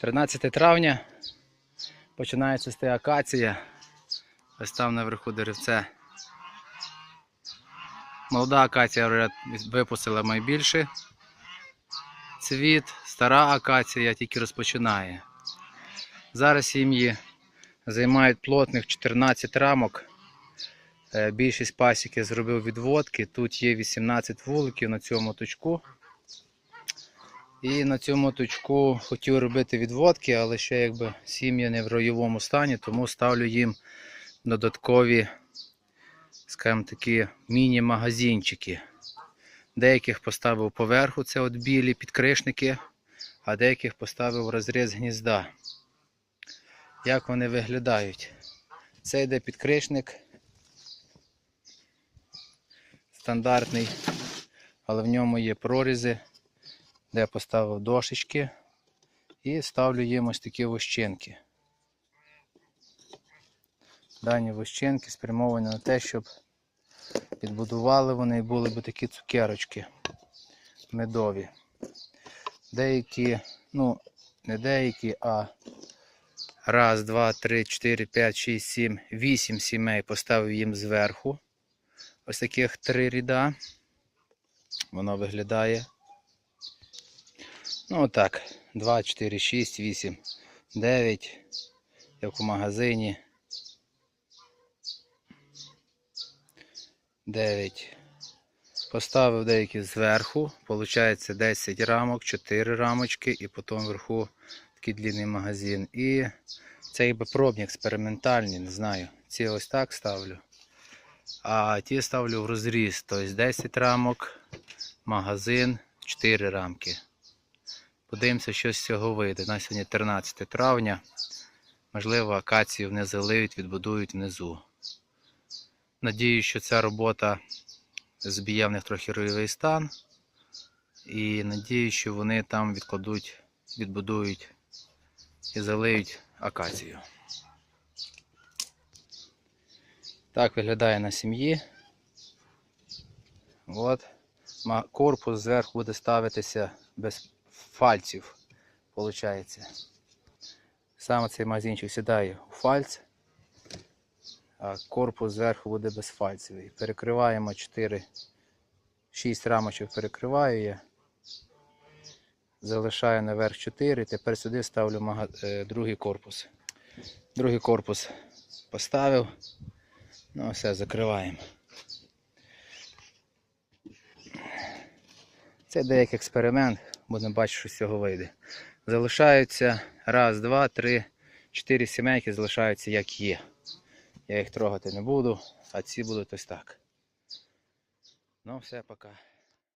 13 травня починає цвісти акація. Ось там наверху деревце. Молода акація випустила найбільше цвіт, стара акація тільки розпочинає. Зараз сім'ї займають плотних 14 рамок. Е, Більшість пасіки зробив відводки. Тут є 18 вуликів на цьому точку. І на цьому точку хотів робити відводки, але ще якби сім'ї не в ройовому стані, тому ставлю їм додаткові, скажімо такі, міні-магазинчики. Деяких поставив поверху, це от білі підкришники, а деяких поставив розріз гнізда. Як вони виглядають? Це йде підкришник. Стандартний, але в ньому є прорізи, де я поставив дошечки і ставлю їм ось такі вощинки. Дані вощинки спрямовані на те, щоб підбудували вони і були б такі цукерочки медові. Деякі, ну, не деякі, а раз, два, три, чотири, п'ять, шість, сім, вісім сімей поставив їм зверху. Ось таких три ряда. Воно виглядає. Ну отак. 2, 4, 6, 8, 9. Як у магазині. 9. Поставив деякі зверху. Получається 10 рамок, 4 рамочки і потім вверху такий длинний магазин. І це якби пробні експериментальні, не знаю. Ці ось так ставлю. А ті ставлю в розріз. Тобто 10 рамок, магазин, 4 рамки. Подивимося, що з цього вийде. На сьогодні 13 травня. Можливо, акацію не залиють, відбудують внизу. Надію, що ця робота зб'є в них трохи ройовий стан. І надію, що вони там відкладуть, відбудують і залиють акацію. Так виглядає на сім'ї. От. Корпус зверху буде ставитися без фальців. Виходить. Саме цей магазинчик сідає у фальц, а корпус зверху буде без фальцевий. Перекриваємо 4, 6 рамочок перекриваю я. Залишаю наверх 4, тепер сюди ставлю е, другий корпус. Другий корпус поставив. Ну, все, закриваємо. Це деякий експеримент, будемо бачити, що з цього вийде. Залишаються раз, два, три, чотири сімейки залишаються як є. Я їх трогати не буду, а ці будуть ось так. Ну, все, пока.